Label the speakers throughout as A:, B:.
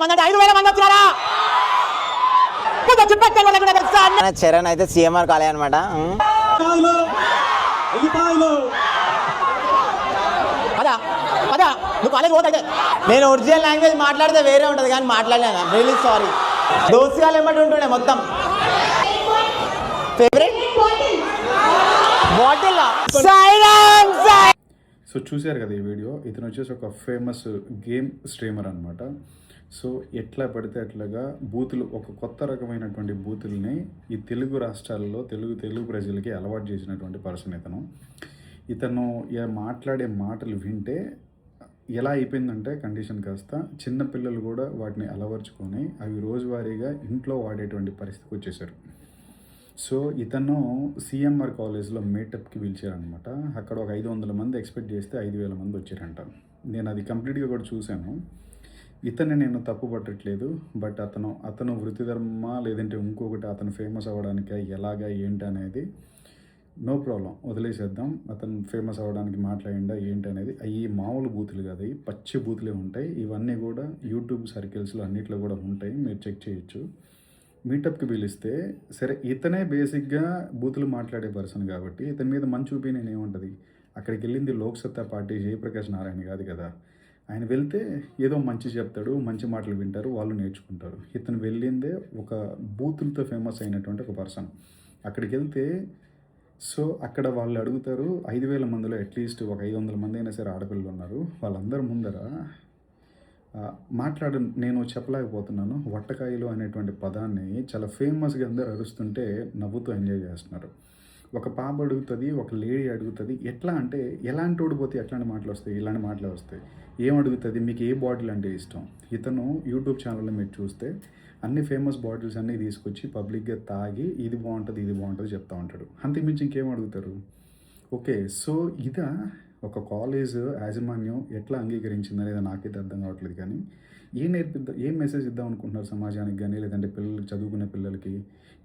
A: ఐదు వేల మంది వచ్చినారా?
B: చరణ్ అయితే సీఎంఆర్ కాలే అనమాట నేను ఒరిజినల్ లాంగ్వేజ్ మాట్లాడితే వేరే ఉంటుంది కానీ మాట్లాడలేను రియలీ సారీ దోస్తుగాలు ఏమంటే ఉంటుండే మొత్తం. ఫేవరెట్ బాటిల్
C: సో చూశారు కదా ఈ వీడియో. ఇతను వచ్చేసి ఒక ఫేమస్ గేమ్ స్ట్రీమర్ అనమాట సో ఎట్లా పడితే అట్లాగా బూతులు ఒక కొత్త రకమైనటువంటి బూతుల్ని ఈ తెలుగు రాష్ట్రాల్లో తెలుగు తెలుగు ప్రజలకి అలవాటు చేసినటువంటి పర్సన్ ఇతను. ఇతను మాట్లాడే మాటలు వింటే ఎలా అయిపోయిందంటే కండిషన్ కాస్త చిన్నపిల్లలు కూడా వాటిని అలవర్చుకొని అవి రోజువారీగా ఇంట్లో వాడేటువంటి పరిస్థితికి వచ్చేసారు. సో ఇతను సిఎంఆర్ కాలేజ్లో మేటప్కి పిలిచారనమాట అక్కడ ఒక ఐదు వందల మంది ఎక్స్పెక్ట్ చేస్తే ఐదు వేల మంది వచ్చారంట. నేను అది కంప్లీట్గా కూడా చూశాను. ఇతన్ని నేను తప్పు పట్టట్లేదు బట్ అతను అతను వృత్తిధర్మ లేదంటే ఇంకొకటి అతను ఫేమస్ అవ్వడానికి ఎలాగా ఏంటి అనేది నో ప్రాబ్లం వదిలేసేద్దాం. అతను ఫేమస్ అవ్వడానికి మాట్లాడిండా ఏంటి అనేది అవి మామూలు బూతులు కాదు అవి పచ్చి బూతులే ఉంటాయి. ఇవన్నీ కూడా యూట్యూబ్ సర్కిల్స్లో అన్నిట్లో కూడా ఉంటాయి. మీరు చెక్ చేయొచ్చు. మీటప్కి పిలిస్తే సరే ఇతనే బేసిక్గా బూతులు మాట్లాడే పర్సన్ కాబట్టి ఇతని మీద మంచి ఒపీనియన్ ఏముంటుంది అక్కడికి వెళ్ళింది లోక్సత్తా పార్టీ జయప్రకాష్ నారాయణ కాదు కదా. ఆయన వెళ్తే ఏదో మంచి చెప్తాడు మంచి మాటలు వింటారు వాళ్ళు నేర్చుకుంటారు. ఇతను వెళ్ళిందే ఒక బూతులతో ఫేమస్ అయినటువంటి ఒక పర్సన్. అక్కడికి వెళ్తే సో అక్కడ వాళ్ళు అడుగుతారు ఐదు వేల మందిలో అట్లీస్ట్ ఒక ఐదు వందల మంది అయినా సరే ఆడపిల్లలు ఉన్నారు. వాళ్ళందరి ముందర మాట్లాడ నేను చెప్పలేకపోతున్నాను. వట్టకాయలు అనేటువంటి పదాన్ని చాలా ఫేమస్గా అందరూ అరుస్తుంటే నవ్వుతూ ఎంజాయ్ చేస్తున్నారు. ఒక పాప అడుగుతుంది ఒక లేడీ అడుగుతుంది. ఎట్లా అంటే ఎలాంటి ఓడిపోతే ఎట్లాంటి మాటలు వస్తాయి ఇలాంటి మాటలు వస్తాయి. ఏం అడుగుతుంది మీకు ఏ బాటిల్ అంటే ఇష్టం? ఇతను యూట్యూబ్ ఛానల్లో మీరు చూస్తే అన్ని ఫేమస్ బాటిల్స్ అన్నీ తీసుకొచ్చి పబ్లిక్గా తాగి ఇది బాగుంటుంది ఇది బాగుంటుంది చెప్తా ఉంటాడు. అంతకుమించి ఇంకేం అడుగుతారు? ఓకే సో ఇదా ఒక కాలేజ్ యాజమాన్యం ఎట్లా అంగీకరించింది అనేది నాకైతే అర్థం కావట్లేదు కానీ ఏం నేర్పిద్దాం ఏం మెసేజ్ ఇద్దాం అనుకుంటున్నారు సమాజానికి కానీ లేదంటే పిల్లలకి చదువుకునే పిల్లలకి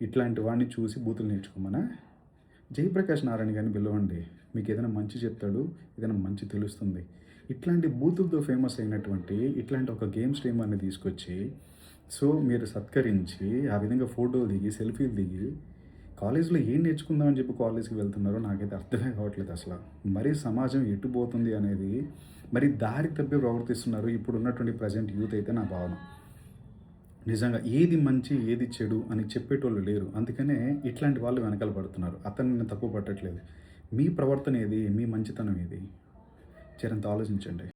C: ఇట్లాంటి వాడిని చూసి బూతులు నేర్చుకోమనా? జయప్రకాష్ నారాయణ గారిని పిలవండి. మీకు ఏదైనా మంచి చెప్తాడు ఏదైనా మంచి తెలుస్తుంది. ఇట్లాంటి బూతులతో ఫేమస్ అయినటువంటి ఇట్లాంటి ఒక గేమ్ స్ట్రీమర్ని తీసుకొచ్చి సో మీరు సత్కరించి ఆ విధంగా ఫోటోలు దిగి సెల్ఫీలు దిగి కాలేజ్లో ఏం నేర్చుకుందామని చెప్పి కాలేజ్కి వెళ్తున్నారో నాకైతే అర్థమే కావట్లేదు అసలు. మరీ సమాజం ఎటు పోతుంది అనేది మరి దారి తప్పి ప్రవర్తిస్తున్నారు ఇప్పుడు ఉన్నటువంటి ప్రజెంట్ యూత్ అయితే నా భావన. నిజంగా ఏది మంచి ఏది చెడు అని చెప్పేటోళ్ళు లేరు. అందుకనే ఇట్లాంటి వాళ్ళు వెనకాల పడుతున్నారు. అతన్ని నేను తప్పు పట్టట్లేదు. మీ ప్రవర్తన ఏది? మీ మంచితనం ఏది? చరంత ఆలోచించండి.